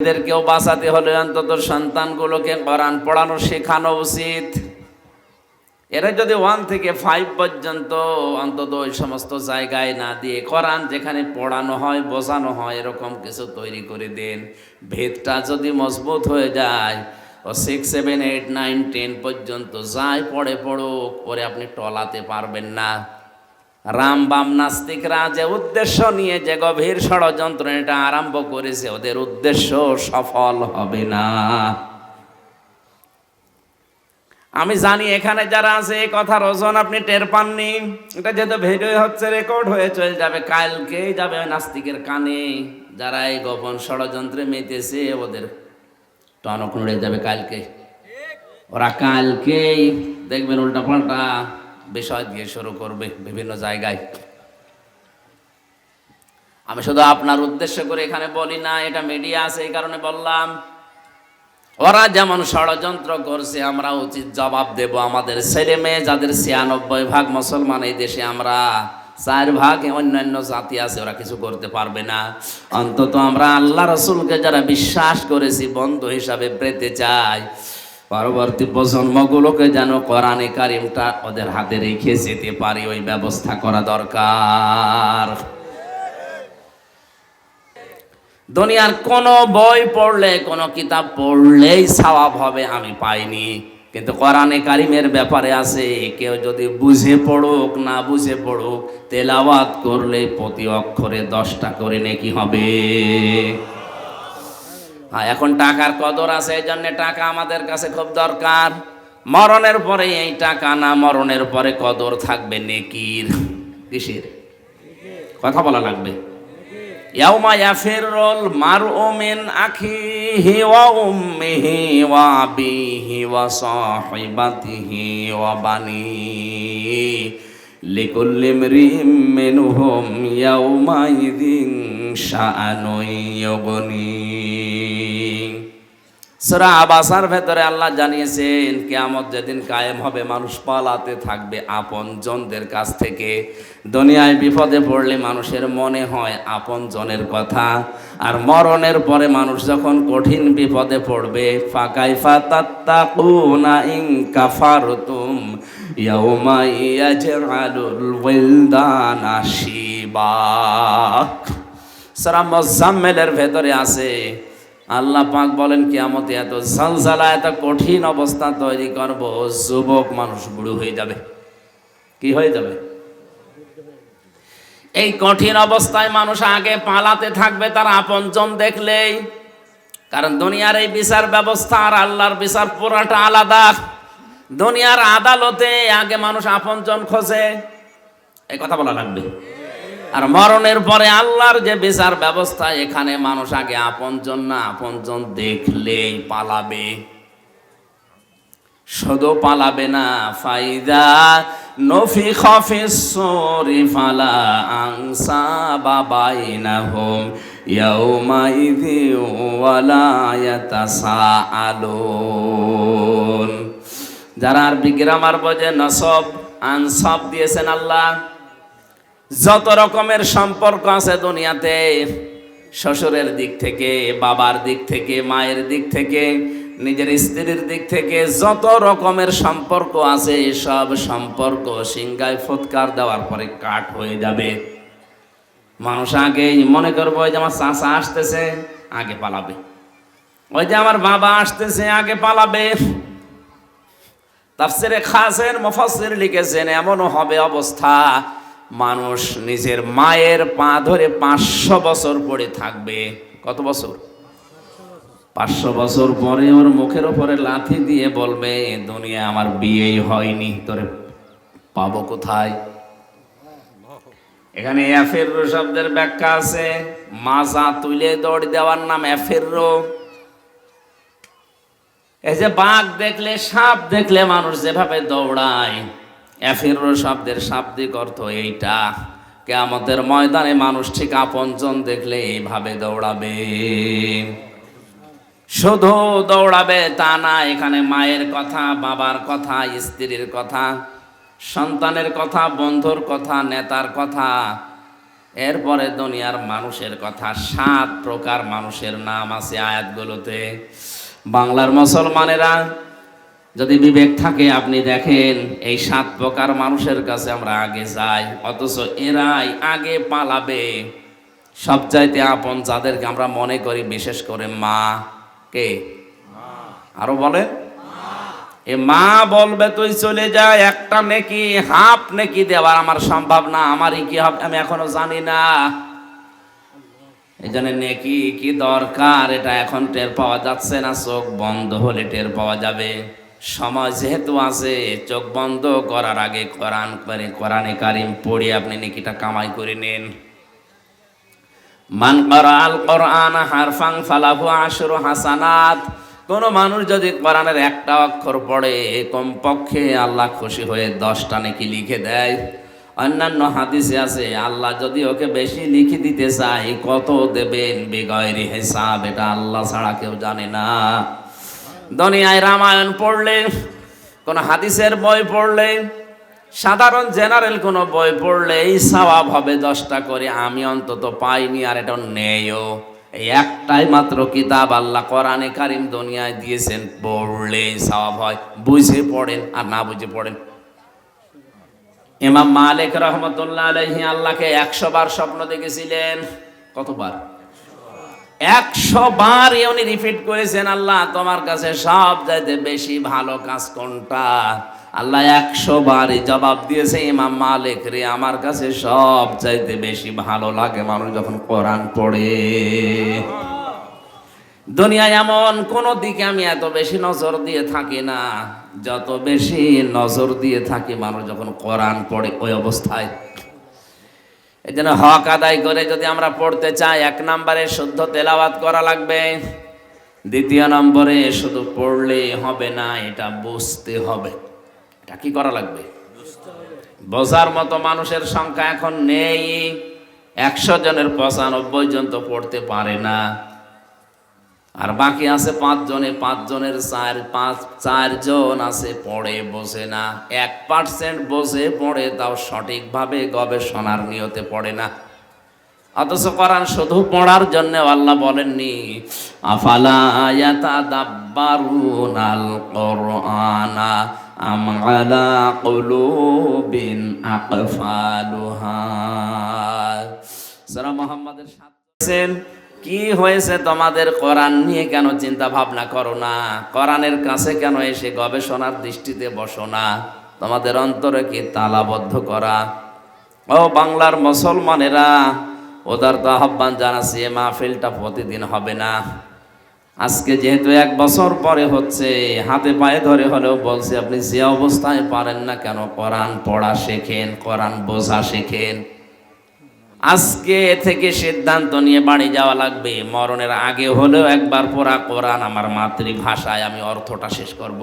এদেরকেও বাঁচাতে হলে অন্তত সন্তানগুলোকে কোরআন পড়ানো শেখানো উচিত। এরা যদি ওয়ান থেকে ফাইভ পর্যন্ত অন্তত ওই সমস্ত জায়গায় না দিয়ে কোরআন যেখানে পড়ানো হয়, বোঝানো হয়, এরকম কিছু তৈরি করে দেন, ভেদটা যদি মজবুত হয়ে যায়, ও six seven eight nine ten পর্যন্ত যাই পড়ে পড়ুক পরে আপনি টলাতে পারবেন না। রাম বাম নাস্তিকরা যে উদ্দেশ্য নিয়ে যে গভীর ষড়যন্ত্র এটা আরম্ভ করেছে, ওদের উদ্দেশ্য সফল হবে না। আমি জানি এখানে যারা আছে, এই কথার ওজন আপনি টের পাননি। এটা যেহেতু ভিডিও হচ্ছে রেকর্ড হয়ে চলে যাবে, কালকেই যাবে নাস্তিকের কানে। যারা এই গোপন ষড়যন্ত্রে মেতেছে, ওদের টনক নড়ে যাবে কালকে। ওরা কালকেই দেখবেন উল্টা পাল্টা বিষয় দিয়ে শুরু করবে বিভিন্ন জায়গায়। আমি শুধু আপনার উদ্দেশ্য করে এখানে বলি না, এটা মিডিয়া আছে এই কারণে বললাম। ওরা যেমন ষড়যন্ত্র করছে, আমরা উচিত জবাব দেব আমাদের ছেলে মেয়ে যাদের ছিয়ানব্বই ভাগ মুসলমান এই দেশে আমরা, চার ভাগ অন্যান্য জাতি আছে, ওরা কিছু করতে পারবে না। অন্তত আমরা আল্লাহ রসুলকে যারা বিশ্বাস করেছি, বন্ধু হিসাবে পেতে চাই। পরবর্তী প্রজন্মগুলোকে যেন কোরআনে কারিমটা ওদের হাতে রেখে যেতে পারি, ওই ব্যবস্থা করা দরকার। দুনিয়ার কোনো বই পড়লে, কোনো কিতাব পড়লেই সওয়াব হবে, আমি পাইনি। কিন্তু কোরআনে কারিমের ব্যাপারে আছে, কেউ যদি বুঝে পড়ুক, না বুঝে পড়ুক, তেলাওয়াত করলে প্রতি অক্ষরে দশটা করে নেকি হবে। হ্যাঁ এখন টাকার কদর আছে, এই জন্য টাকা আমাদের কাছে খুব দরকার। মরণের পরে এই টাকা না, মরণের পরে কদর থাকবে নেকির। কিসের? কথা বলা লাগবে। ইয়াউমা ওয়া লিকুল্লি ইমরিইম মিনহুম ইয়াউমাইযিন শাআনুন ইউগনি। সূরা আবাসার ভেতরে আল্লাহ জানিয়েছেন, কিয়ামত যেদিন কায়েম হবে, মানুষ পালাতে থাকবে আপন জনদের কাছ থেকে। দুনিয়ায় বিপদে পড়লে মানুষের মনে হয় আপন জনের কথা, আর মরণের পরে মানুষ যখন কঠিন বিপদে পড়বে ফাকাই ফাতাত্তাকুনা ইন কাফারতুম মুজাম্মিলের ভেতরে আছে। আল্লাহ পাক বলেন, কিয়ামতে এত ঝালঝালা এত কঠিন অবস্থা তৈরি করব, যুবক মানুষ বুড়ো হয়ে যাবে। কি হয়ে যাবে? এই কঠিন অবস্থায় মানুষ আগে পালাতে থাকবে, তার আপনজন দেখলেই। কারণ দুনিয়ার এই বিচার ব্যবস্থা আর আল্লাহর বিচার পুরাটা আলাদা। দুনিয়ার আদালতে আগে মানুষ আপনজন খোঁজে। এই কথা বলা লাগবে। আর মরণের পরে আল্লাহর যে বিচার ব্যবস্থা, এখানে মানুষ আগে আপনজন না, আপনজন দেখলেই পালাবে। শুধু পালাবে না, ফাইদা নফি খফিসরি ফালা আংসা বাবাই না হোম ইয়াউমাইদি ওয়ালা ইয়াতাসাআলুন। যারা আর বিগ্রামার বোঝে, নসব, আনসব দিয়েছেন আল্লাহ। যত রকমের সম্পর্ক আছে দুনিয়াতে, শ্বশুরের দিক থেকে, বাবার দিক থেকে, মায়ের দিক থেকে, নিজের স্ত্রীর দিক থেকে, যত রকমের সম্পর্ক আছে, সব সম্পর্ক সিংগায় ফুৎকার দেওয়ার পরে কাট হয়ে যাবে। মানুষ আগে মনে করব, ওই যে আমার চাষা আসতেছে, আগে পালাবে। ওই যে আমার বাবা আসতেছে, আগে পালাবে। তাফসিরে খাসের মুফাসসির লিখেছেন, এমনও হবে অবস্থা, মানুষ নিজের মায়ের পা ধরে পাঁচশো বছর পরে থাকবে। কত বছর? পাঁচশো বছর পরে ওর মুখের ওপরে লাথি দিয়ে বলবে, দুনিয়া আমার বিয়েই হয়নি, তোরে পাবো কোথায়? এখানে অ্যাফেরো শব্দের ব্যাখ্যা আছে, মাজা তুলে দৌড় দেওয়ার নাম অ্যাফেরো এই যে বাঘ দেখলে সাপ দেখলে মানুষ যেভাবে দৌড়ায় অ্যাফেরো শব্দের শাব্দিক অর্থ এইটা। কেয়ামতের ময়দানে মানুষ ঠিক আপনজন দেখলে এইভাবে দৌড়াবে। শুধু দৌড়াবে তা না, এখানে মায়ের কথা, বাবার কথা, স্ত্রীর কথা, সন্তানের কথা, বন্ধুর কথা, নেতার কথা, এরপরে দুনিয়ার মানুষের কথা, সাত প্রকার মানুষের নাম আছে আয়াতগুলোতে। বাংলার মুসলমানেরা যদি বিবেক থাকে, আপনি দেখেন এই সাত প্রকার মানুষের কাছে আমরা আগে যাই, অথচ এরাই আগে পালাবে। সবচাইতে আপন যাদেরকে আমরা মনে করি, বিশেষ করে মা। কে? আরও বলে এ মা বলবে, তুই চলে যা, একটা নেকি, হাফ নেকি দেওয়ার আমার সম্ভব না আমারই কি হবে, আমি এখনও জানি না। এই জন্য নেকি কি দরকার? এটা এখন টের পাওয়া যাচ্ছে না, চোখ বন্ধ হলে টের পাওয়া যাবে। সময় যেহেতু আছে, চোখ বন্ধ করার আগে কোরআন করে, কোরআনে কারিম পড়ে আপনি নেকিটা কামাই করে নিন। মান করাল কোরআন হারফাং ফালাহু আশরু হাসানাত। কোন মানুষ যদি কোরআনের একটা অক্ষর পড়ে, কমপক্ষে আল্লাহ খুশি হয়ে দশটা নাকি লিখে দেয়। অন্যান্য হাদিসে আছে, আল্লাহ যদি ওকে বেশি লিখে দিতে চাই কত দেবেন বেগয়রি হিসাব, এটা আল্লাহ ছাড়া কেউ জানে না। দুনিয়ায় রামায়ণ পড়লে, কোন হাদিসের বই পড়লে, সাধারণ জেনারেল কোনো বই পড়লে এই সওয়াব হবে দশটা করে, আমি অন্তত পাইনি আর এটা নেইও। এই একটাই মাত্র কিতাব আল্লাহ কোরআনে কারিম দুনিয়ায় দিয়েছেন পড়লে সওয়াব হয়, বুঝে পড়েন আর না বুঝে পড়েন। ইমাম মালিক রহমতুল্লাহ আলহি আল্লাহকে একশো বার স্বপ্ন দেখেছিলেন। কতবার? একশো বার উনি রিপিট করেছেন, আল্লাহ, তোমার কাছে সব চাইতে বেশি ভালো কাজ কোনটা? আল্লাহ একশো বারই জবাব দিয়েছে, ইমাম মালিক রে, আমার কাছে সব চাইতে বেশি ভালো লাগে। মানুষ যখন কোরআন পড়ে দুনিয়ায় এমন কোনো দিকে আমি এত বেশি নজর দিয়ে থাকি না। যত বেশি নজর দিয়ে থাকি মানুষ যখন কোরআন পড়ে ওই অবস্থায়। এই জন্য হক আদায় করে যদি আমরা পড়তে চাই, এক নম্বরে শুদ্ধ তেলাওয়াত করা লাগবে। দ্বিতীয় নম্বরে শুধু পড়লে হবে না, এটা বুঝতে হবে। এটা কি করা লাগবে? বোঝার মতো মানুষের সংখ্যা এখন নেই। একশো জনের পঁচানব্বই জন তো পড়তে পারে না। আর বাকি আছে পাঁচজনে, পাঁচজনের চার, পাঁচ, চারজন আছে, পড়ে, বসে না। এক পার্সেন্ট বসে পড়ে, তাও সঠিকভাবে গবেষণার নিয়তে পড়ে না। অথচ কোরআন শুধু পড়ার জন্য আল্লাহ বলেননি, আফালা মুহাম্মাদের সাথে কি হয়েছে তোমাদের? কোরআন নিয়ে কেন চিন্তা ভাবনা করো না? কোরআনের কাছে কেন এসে গবেষণার দৃষ্টিতে বসো না? তোমাদের অন্তরে কি তালাবদ্ধ করা? ও বাংলার মুসলমানেরা, ওদের তো আহ্বান জানাচ্ছি, এ মাহফিলটা প্রতিদিন হবে না। আজকে যেহেতু এক বছর পরে হচ্ছে, হাতে পায়ে ধরে হলেও বলছি, আপনি যে অবস্থায় পারেন না কেন? কোরআন পড়া শেখেন, কোরআন বোঝা শেখেন। আজকে থেকে সিদ্ধান্ত নিয়ে বাড়ি যাওয়া লাগবে। মরণের আগে হলেও একবার পড়া কোরআন আমার মাতৃভাষায় আমি অর্থটা শেষ করব।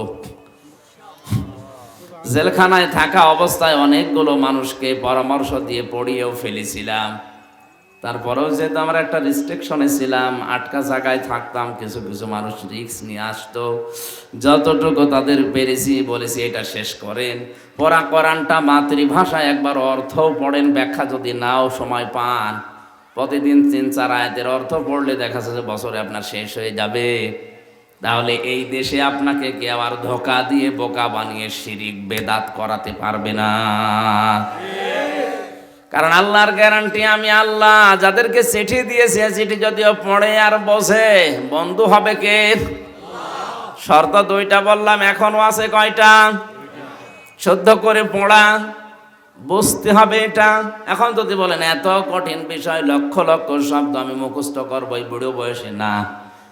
জেলখানায় থাকা অবস্থায় অনেকগুলো মানুষকে পরামর্শ দিয়ে পড়িয়েও ফেলেছিলাম। তারপরেও যেহেতু আমরা একটা রিস্ট্রিকশনে ছিলাম, আটকা জায়গায় থাকতাম, কিছু কিছু মানুষ রিক্স নিয়ে আসতো, যতটুকু তাদের পেরেছি বলেছি এটা শেষ করেন। পড়া কোরআনটা মাতৃভাষায় একবার অর্থও পড়েন, ব্যাখ্যা যদি নাও সময় পান। প্রতিদিন তিন চার আয়াতের অর্থ পড়লে দেখা যাচ্ছে বছরে আপনার শেষ হয়ে যাবে। তাহলে এই দেশে আপনাকে কে আবার ধোকা দিয়ে বোকা বানিয়ে শিরিক বেদাত করাতে পারবে না। কারণ আল্লাহর গ্যারান্টি আমি আল্লাহ, যাদেরকে চিঠি দিয়েছে, চিঠি যদিও পড়ে আর বসে, বন্ধু হবে কে? শর্ত দুইটা বললাম, এখনও আছে কয়টা? শুদ্ধ করে পড়া, বুঝতে হবে এটা। এখন যদি বলেন, এত কঠিন বিষয়, লক্ষ লক্ষ শব্দ আমি মুখস্থ করব, এই বুড়ো বয়সে না।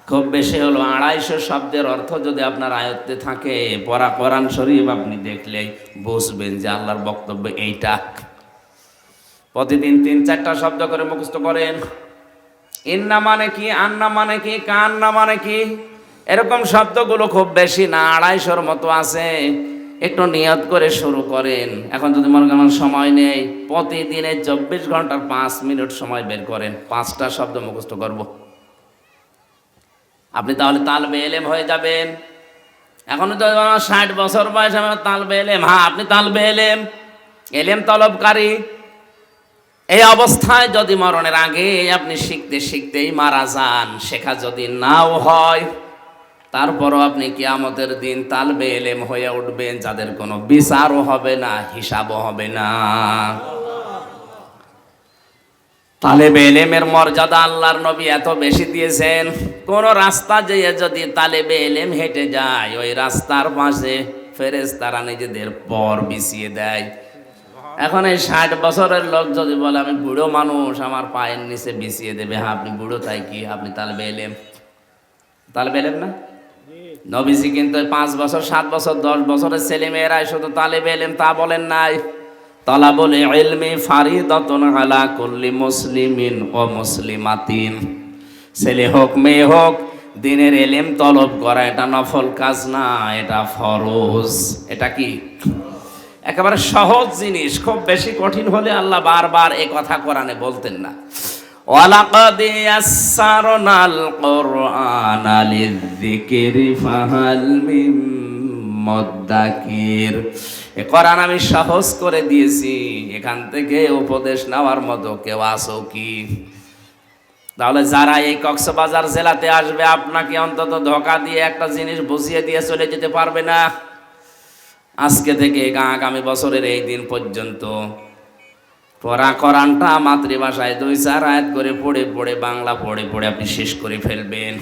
খুব বেশি হলো, আড়াইশো শব্দের অর্থ যদি আপনার আয়ত্তে থাকে, পড়া কোরআন শরীফ আপনি দেখলেই বুঝবেন যে আল্লাহর বক্তব্য এইটা। প্রতিদিন তিন, চারটা শব্দ করে মুখস্থ করেন। ইন্না মানে কি, আন্না মানে কি, কান্না মানে কি? এরকম শব্দগুলো খুব বেশি না, আড়াইশোর মতো আছে। একটু নিয়ত করে শুরু করেন। এখন যদি মনে করেন সময় নেই, প্রতিদিনে চব্বিশ ঘণ্টার পাঁচ মিনিট সময় বের করেন। পাঁচটা শব্দ মুখস্থ করব। আপনি তাহলে তালবে এলেম হয়ে যাবেন। এখন তো ষাট বছর বয়স আমার তালবে এলেম হ্যাঁ আপনি তালবে এলেম। এলেম তলবকারী। এই অবস্থায় যদি মরণের আগে আপনি শিখতে শিখতেই মারা যান, শেখা যদি নাও হয়, তারপরও আপনি কিয়ামতের দিন তালবে এলেম হয়ে উঠবেন, যাদের কোনো বিচারও হবে না, হিসাবও হবে না। তালেবে এলেমের মর্যাদা আল্লাহর নবী এত বেশি দিয়েছেন, কোন রাস্তা যেয়ে যদি তালেবে এলেম হেঁটে যায়, ওই রাস্তার পাশে ফেরেস তারা নিজেদের পর বিছিয়ে দেয়। এখন এই ষাট বছরের লোক যদি বলে, আমি বুড়ো মানুষ, আমার পায়ের নিচে বিছিয়ে দেবে হ্যাঁ আপনি বুড়ো, তাই কি? আপনি তালেবে এলেম। তালেবে এলেম না? নবীজি কিন্তু পাঁচ বছর, সাত বছর, দশ বছরের ছেলে মেয়েরাই শুধু তালে এলেম, তা বলেন নাই। তালা বলে ইলমি ফারিদাতুন আলা কুল্লি মুসলিমিন ও মুসলিমাতিন। ছেলে হোক, মেয়ে হোক, দিনের এলেম তলব করা, এটা নফল কাজ না, এটা ফরজ। এটা কি? একেবারে সহজ জিনিস, খুব বেশি কঠিন হলে আল্লাহ বারবার এই কথা কোরআনে বলতেন না। এ কোরআন আমি সহজ করে দিয়েছি, এখান থেকে উপদেশ নেওয়ার মতো কেউ আসো কি? তাহলে যারা এই কক্সবাজার জেলাতে আসবে, আপনাকে অন্তত ধোকা দিয়ে একটা জিনিস বুঝিয়ে দিয়ে চলে যেতে পারবে না। আজকে থেকে আগামী বছরের এই দিন পর্যন্ত পড়া কোরআনটা মাতৃভাষায় দুই চার আয়াত করে পড়ে পড়ে বাংলা পড়ে পড়ে আপনি শেষ করে ফেলবেন।